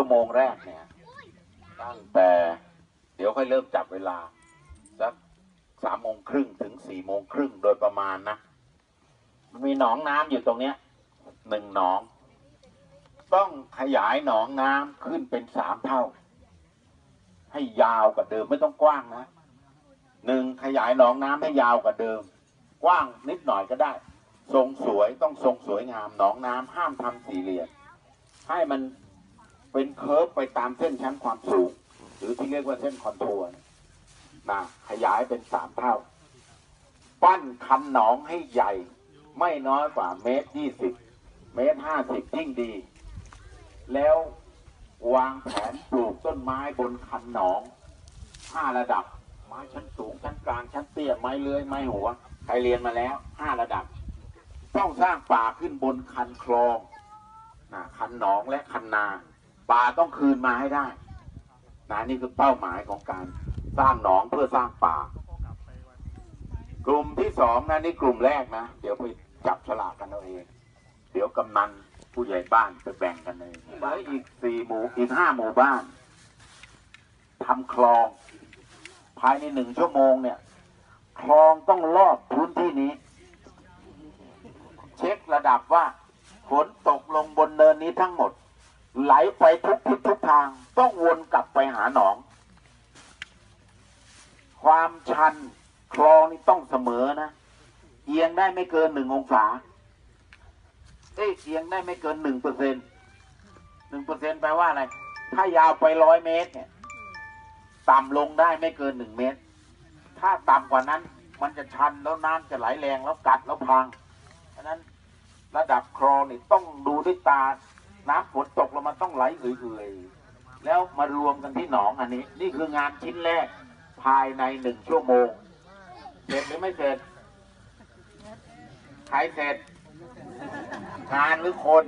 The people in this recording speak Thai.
ชั่วโมงแรกเนี่ย ตั้งแต่เดี๋ยวค่อยเริ่มจับเวลา สักสามโมงครึ่งถึงสี่โมงครึ่งโดยประมาณนะ มันมีหนองน้ำอยู่ตรงเนี้ยหนึ่งหนอง ต้องขยายหนองน้ำขึ้นเป็นสามเท่า ให้ยาวกว่าเดิมไม่ต้องกว้างนะหนึ่งขยายหนองน้ำให้ยาวกว่าเดิม กว้างนิดหน่อยก็ได้ ทรงสวยต้องทรงสวยงามหนองน้ำห้ามทำสี่เหลี่ยมให้มัน เป็นเคิร์ฟไปตามเส้นชั้นความสูง หรือที่เรียกว่าเส้นคอนโทรนะนะขยายเป็นสามเท่า ปั้นคันหนองให้ใหญ่ ไม่น้อยกว่าเมตรยี่สิบเมตรห้าสิบยิ่งดี แล้ววางแผนปลูกต้นไม้บนคันหนองห้าระดับ ไม้ชั้นสูงชั้นกลางชั้นเตี้ยไม้เลื้อยไม้หัวใครเรียนมาแล้วห้าระดับ ต้องสร้างป่าขึ้นบนคันคลองนะคันหนองและคันนา ป่าต้องคืนมาให้ได้นะนี่คือเป้าหมายของการสร้างหนองเพื่อสร้างป่า กลุ่มที่สองนะนี่กลุ่มแรกนะ เดี๋ยวไปจับฉลากกันเอาเอง เดี๋ยวกำนันผู้ใหญ่บ้านไปแบ่งกันเลยเหลืออีกสี่หมู่อีกห้าหมู่บ้านทำคลอง ภายในหนึ่งชั่วโมงเนี่ย คลองต้องรอบพื้นที่นี้ เช็คระดับว่าฝนตกลงบนเนินนี้ทั้งหมด ไหลไปทุกทิศทุกทาง ต้องวนกลับไปหาหนอง ความชันคลองนี่ต้องเสมอนะเอียงได้ไม่เกินหนึ่งองศาเอ้ยเอียงได้ไม่เกินหนึ่งเปอร์เซ็นหนึ่งเปอร์เซ็นแปลว่าอะไร ถ้ายาวไปร้อยเมตร เนี่ย ต่ำลงได้ไม่เกินหนึ่งเมตร ถ้าต่ำกว่านั้น มันจะชันแล้วน้ำจะไหลแรงแล้วกัดแล้วพังฉะนั้นระดับคลองนี่ต้องดูด้วยตา น้ำฝนตกลงมันต้องไหลเอื่อยๆ แล้วมารวมกันที่หนองอันนี้ นี่คืองานชิ้นแรกภายในหนึ่งชั่วโมง เสร็จหรือไม่เสร็จใครเสร็จงานหรือคน